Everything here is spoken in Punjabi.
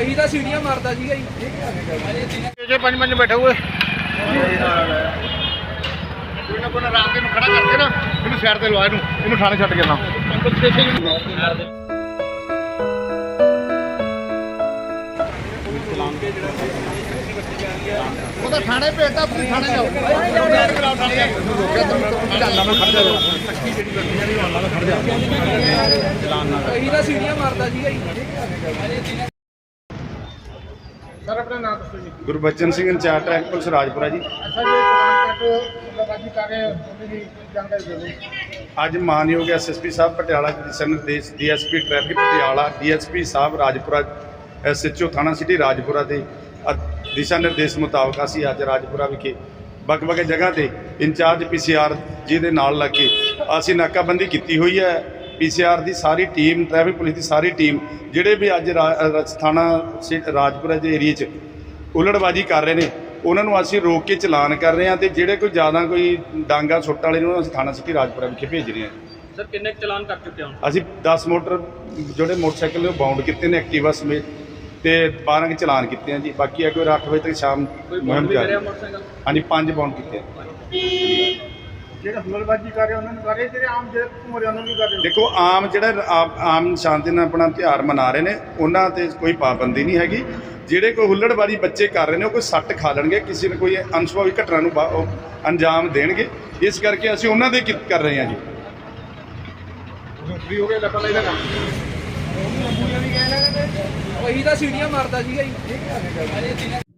ਉਹੀ ਤਾਂ ਸੀੜੀਆਂ ਮਾਰਦਾ ਸੀਗਾ ਜੀ। ਜੇ ਪੰਜ ਪੰਜ ਬੈਠੇ ਹੋਏ। ਕੋਈ ਨਾ ਕੋਈ ਨਾ ਰਾਤ ਨੂੰ ਖੜਾ ਕਰਕੇ ਨਾ ਇਹਨੂੰ ਸਾਈਡ ਤੇ ਲਵਾ ਇਹਨੂੰ ਇਹਨੂੰ ਥਾਣੇ ਛੱਡ ਕੇ ਨਾ। ਉਹਦਾ ਥਾਣੇ ਭੇਜਤਾ ਤੁਸੀਂ ਥਾਣੇ ਜਾਓ। ਉਹੀ ਤਾਂ ਸੀੜੀਆਂ ਮਾਰਦਾ ਸੀਗਾ ਜੀ। ਸਰ ਆਪਣਾ ਨਾਮ ਦੱਸੋ ਜੀ। Gurbachan Singh incharge track police Rajpura ji. ਅੱਛਾ ਜੀ ਪਲਾਨ ਕੱਟ ਲਗਾਜੀ ਕਰ ਰਹੇ ਹੋ ਉਹਦੀ ਜਾਣਕਾਰੀ ਦਿਓ ਅੱਜ ਮਾਨਯੋਗ ਐਸਐਸਪੀ ਸਾਹਿਬ ਪਟਿਆਲਾ ਦੇ ਦਿਸ਼ਾ ਨਿਰਦੇਸ਼ DSP traffic Patiala DSP Sahib Rajpura SHO ਥਾਣਾ ਸਿਟੀ ਰਾਜਪੁਰਾ ਦੇ ਦਿਸ਼ਾ ਨਿਰਦੇਸ਼ ਮੁਤਾਬਕ ਅਸੀਂ ਅੱਜ ਰਾਜਪੁਰਾ ਵਿਖੇ ਵੱਖ-ਵੱਖ ਜਗ੍ਹਾ ਤੇ ਇੰਚਾਰਜ ਪੀਸੀਆਰ ਜੀ ਦੇ ਨਾਲ ਲੱਗ। ਕੇ ਅਸੀਂ ਨਾਕਾਬੰਦੀ ਕੀਤੀ ਹੋਈ ਹੈ ਪੀਸੀਆਰ ਦੀ ਸਾਰੀ ਟੀਮ ਟ੍ਰੈਫਿਕ ਪੁਲਿਸ ਦੀ ਸਾਰੀ ਟੀਮ ਜਿਹੜੇ ਵੀ ਅੱਜ ਥਾਣਾ ਰਾਜਪੁਰਾ ਦੇ ਏਰੀਏ 'ਚ ਉਲੜਬਾਜੀ ਕਰ ਰਹੇ ਨੇ ਉਹਨਾਂ ਨੂੰ ਅਸੀਂ ਰੋਕ ਕੇ ਚਲਾਨ ਕਰ ਰਹੇ ਹਾਂ ਤੇ ਜਿਹੜੇ ਕੋਈ ਜ਼ਿਆਦਾ ਕੋਈ ਡਾਂਗਾ ਸੁੱਟ ਵਾਲੇ ਨੂੰ ਅਸੀਂ ਥਾਣਾ ਸਿਟੀ ਰਾਜਪੁਰਾ ਵਿਖੇ ਭੇਜ ਰਹੇ ਹਾਂ। ਸਰ ਕਿੰਨੇ ਚਲਾਨ ਕਰ ਚੁੱਕੇ ਹੋ ਅਸੀਂ 10 ਮੋਟਰ ਜਿਹੜੇ ਮੋਟਰਸਾਈਕਲ ਨੇ ਬਾਉਂਡ ਕੀਤੇ ਨੇ ਐਕਟਿਵਾ ਸਮੇਤ ਤੇ 12 ਕੇ ਚਲਾਨ ਕੀਤੇ ਆ ਜੀ ਬਾਕੀ ਅਗਰ 8 ਵਜੇ ਤੱਕ ਸ਼ਾਮ ਮੁਹਿੰਮ ਮੋਟਰਸਾਈਕਲ? ਹਾਂਜੀ 5 ਬਾਉਂਡ ਕੀਤੇ ਆ। ਜਿਹੜੇ ਹੁਲੜਬਾਜੀ ਕਰ ਰਹੇ ਉਹਨਾਂ ਨੂੰ ਕਰ ਰਹੇ ਜਿਹੜੇ ਆਮ ਜਿਹੜੇ ਘੁੰਮ ਰਹੇ ਉਹਨਾਂ ਨੂੰ ਵੀ ਕਰ ਰਹੇ ਦੇਖੋ ਆਮ ਜਿਹੜਾ ਆਮ- ਆਮ ਸ਼ਾਂਤੀ ਨਾਲ ਆਪਣਾ ਤਿਉਹਾਰ ਮਨਾ ਰਹੇ ਨੇ ਉਹਨਾਂ ਤੇ ਕੋਈ ਪਾਬੰਦੀ ਨਹੀਂ ਹੈਗੀ। ਜਿਹੜੇ ਕੋਈ ਹੁੱਲੜਬਾਜੀ ਬੱਚੇ ਕਰ ਰਹੇ ਨੇ ਉਹ ਕੋਈ ਸੱਟ ਖਾ ਲੈਣਗੇ ਕਿਸੇ ਨੂੰ ਕੋਈ ਅਨਸੁਭਾਵੀ ਘਟਨਾ ਨੂੰ ਬਾ- ਉਹ ਅੰਜਾਮ ਦੇਣਗੇ। ਇਸ ਕਰਕੇ ਅਸੀਂ ਉਹਨਾਂ ਦੇ ਕੀ ਕਰ ਰਹੇ ਹਾਂ ਜੀ। ਫ੍ਰੀ ਹੋ ਗਏ ਲੱਤਾਂ ਲੈ ਲੈਣਾ ਉਹੀ ਤਾਂ ਸੀੜੀਆਂ ਮਾਰਦਾ ਸੀਗਾ ਜੀ।